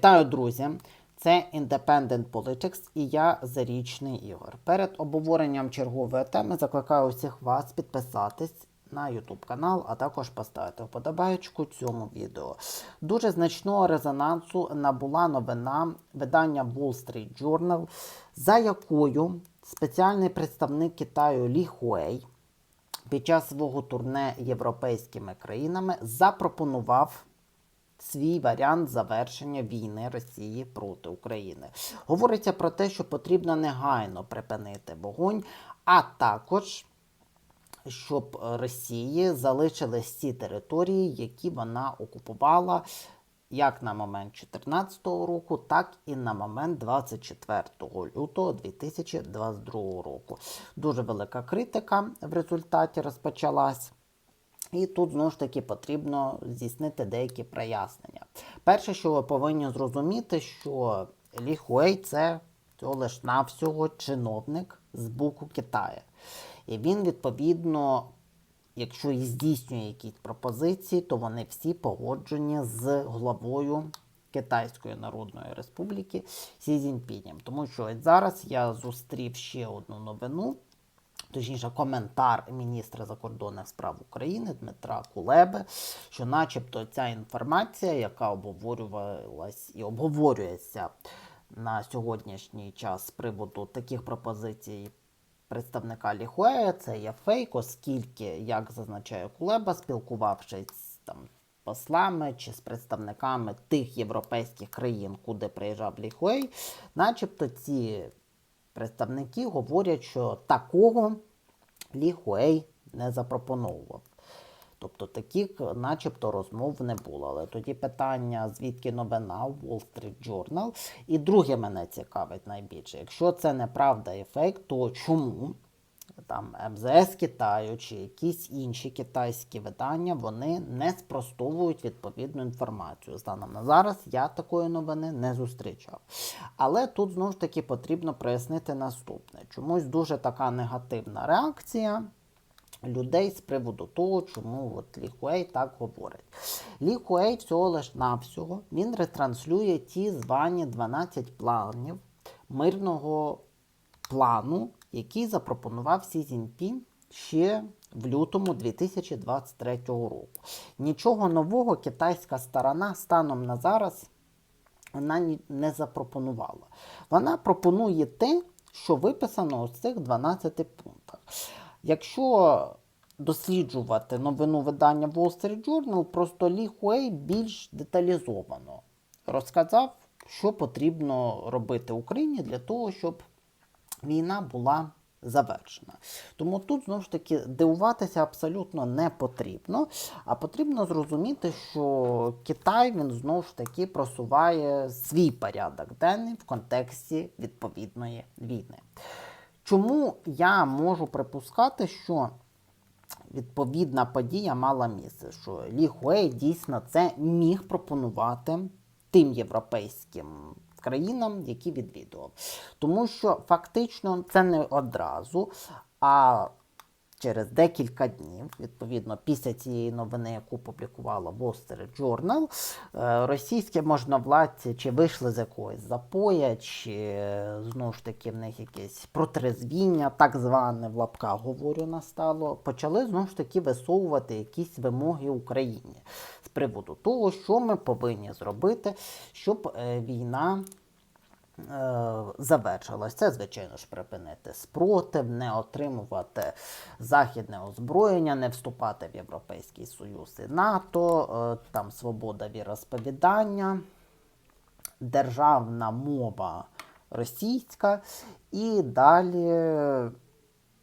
Вітаю, друзі! Це Independent Politics і я Зарічний Ігор. Перед обговоренням чергової теми закликаю усіх вас підписатись на YouTube канал, а також поставити вподобаєчку цьому відео. Дуже значного резонансу набула новина видання Wall Street Journal, за якою спеціальний представник Китаю Лі Хуей під час свого турне європейськими країнами запропонував свій варіант завершення війни Росії проти України. Говориться про те, що потрібно негайно припинити вогонь, а також щоб Росії залишились ті території, які вона окупувала як на момент 2014 року, так і на момент 24 лютого 2022 року. Дуже велика критика в результаті розпочалась. І тут знову ж таки потрібно здійснити деякі прояснення. Перше, що ви повинні зрозуміти, що Лі Хуей це всього лиш навсього чиновник з боку Китаю. І він, відповідно, якщо і здійснює якісь пропозиції, то вони всі погоджені з главою Китайської Народної Республіки Сі Цзіньпінем. Тому що от зараз я зустрів ще одну новину. Точніше, коментар міністра закордонних справ України Дмитра Кулеби, що, начебто, ця інформація, яка обговорювалась і обговорюється на сьогоднішній час з приводу таких пропозицій представника Ліхуея, це є фейк, оскільки, як зазначає Кулеба, спілкувавшись там послами чи з представниками тих європейських країн, куди приїжджав Ліхуей, начебто ці представники говорять, що такого Лі Хуей не запропонував. Тобто таких, начебто, розмов не було. Але тоді питання, звідки новина в Wall Street Journal. І друге мене цікавить найбільше. Якщо це неправда фейк, то чому там МЗС Китаю чи якісь інші китайські видання вони не спростовують відповідну інформацію. Станом на зараз я такої новини не зустрічав. Але тут знову ж таки потрібно прояснити наступне: чомусь дуже така негативна реакція. Людей з приводу того, чому от Лі Хуей так говорить. Лі Хуей всього лиш навсього він ретранслює ті звані 12 планів мирного плану, який запропонував Сі Цзіньпін ще в лютому 2023 року. Нічого нового китайська сторона станом на зараз вона не запропонувала. Вона пропонує те, що виписано у цих 12 пунктах. Якщо досліджувати новину видання Wall Street Journal, просто Лі Хуей більш деталізовано розказав, що потрібно робити Україні для того, щоб війна була завершена. Тому тут знову ж таки дивуватися абсолютно не потрібно, а потрібно зрозуміти, що Китай він знову ж таки просуває свій порядок денний в контексті відповідної війни. Чому я можу припускати, що відповідна подія мала місце, що Лі Хуей дійсно це міг пропонувати тим європейським країнам, які відвідував. Тому що фактично це не одразу, а через декілька днів, відповідно, після цієї новини, яку публікувала Wall Street Journal, е, російські можновладці чи вийшли з якогось запоя, чи е, знову ж таки в них якесь протрезвіння, так зване в лапках говорю, настало, почали знову ж таки висовувати якісь вимоги Україні з приводу того, що ми повинні зробити, щоб е, війна завершилось. Це, звичайно ж, припинити спротив, не отримувати західне озброєння, не вступати в Європейський Союз і НАТО, е, там свобода віросповідання, державна мова російська. І далі,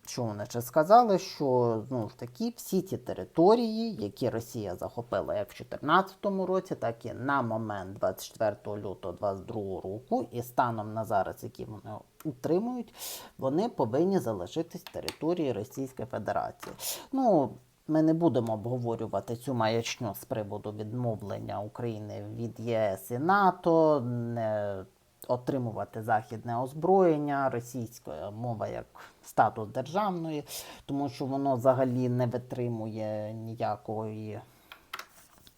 що вони ще сказали, що знову ж таки всі ті території, які Росія захопила як в 2014 році, так і на момент 24 лютого 2022 року, і станом на зараз, які вони утримують, вони повинні залишитись території Російської Федерації. Ну, ми не будемо обговорювати цю маячню з приводу відмовлення України від ЄС і НАТО, не отримувати західне озброєння, російська мова як статус державної, тому що воно взагалі не витримує ніякої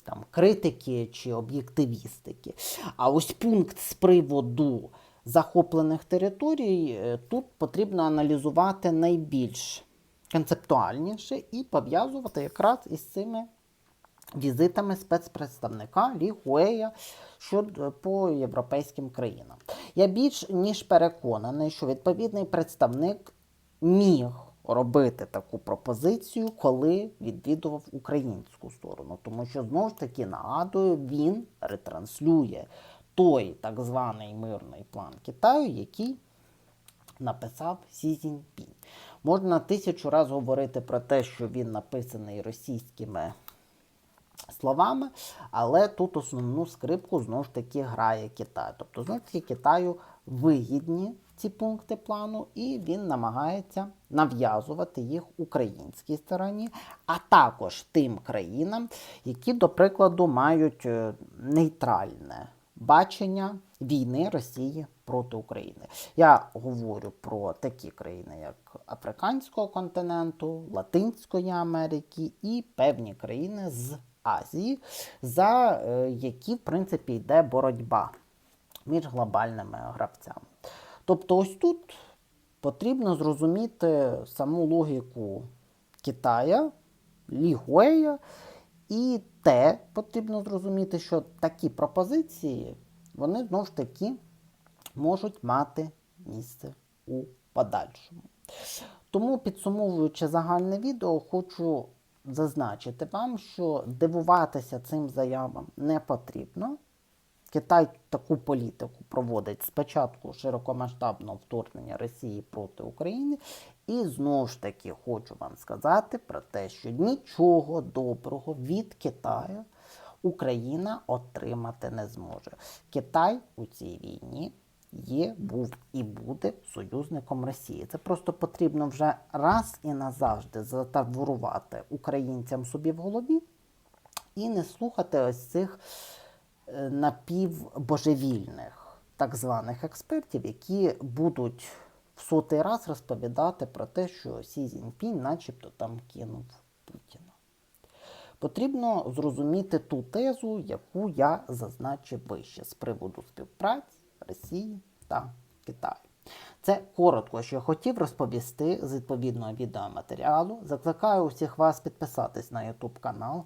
там, критики чи об'єктивістики. А ось пункт з приводу захоплених територій е, тут потрібно аналізувати найбільш концептуальніше і пов'язувати якраз із цими візитами спецпредставника Лі Хуея щодо по європейським країнам. Я більш ніж переконаний, що відповідний представник міг робити таку пропозицію, коли відвідував українську сторону. Тому що знову ж таки нагадую, він ретранслює той так званий мирний план Китаю, який написав Сі Цзіньпінь. Можна тисячу разів говорити про те, що він написаний російськими словами, але тут основну скрипку знову ж таки грає Китай. Тобто, знову ж таки, Китаю вигідні ці пункти плану, і він намагається нав'язувати їх українській стороні, а також тим країнам, які, до прикладу, мають е, нейтральне бачення війни Росії проти України. Я говорю про такі країни, як Африканського континенту, Латинської Америки і певні країни з Азії, за е, які, в принципі, йде боротьба між глобальними гравцями. Тобто, ось тут потрібно зрозуміти саму логіку Китая, Лі Гуея, і те потрібно зрозуміти, що такі пропозиції, вони знову ж таки можуть мати місце у подальшому. Тому, підсумовуючи загальне відео, хочу зазначити вам, що дивуватися цим заявам не потрібно. Китай таку політику проводить спочатку широкомасштабного вторгнення Росії проти України. І знову ж таки хочу вам сказати про те, що нічого доброго від Китаю Україна отримати не зможе. Китай у цій війні є, був і буде союзником Росії. Це просто потрібно вже раз і назавжди затаврувати українцям собі в голові і не слухати ось цих е, напівбожевільних так званих експертів, які будуть в сотий раз розповідати про те, що Сі Цзіньпінь начебто там кинув Путіна. Потрібно зрозуміти ту тезу, яку я зазначив вище з приводу співпраці Росії та Китаю. Це коротко, що я хотів розповісти з відповідного відеоматеріалу. Закликаю усіх вас підписатись на YouTube канал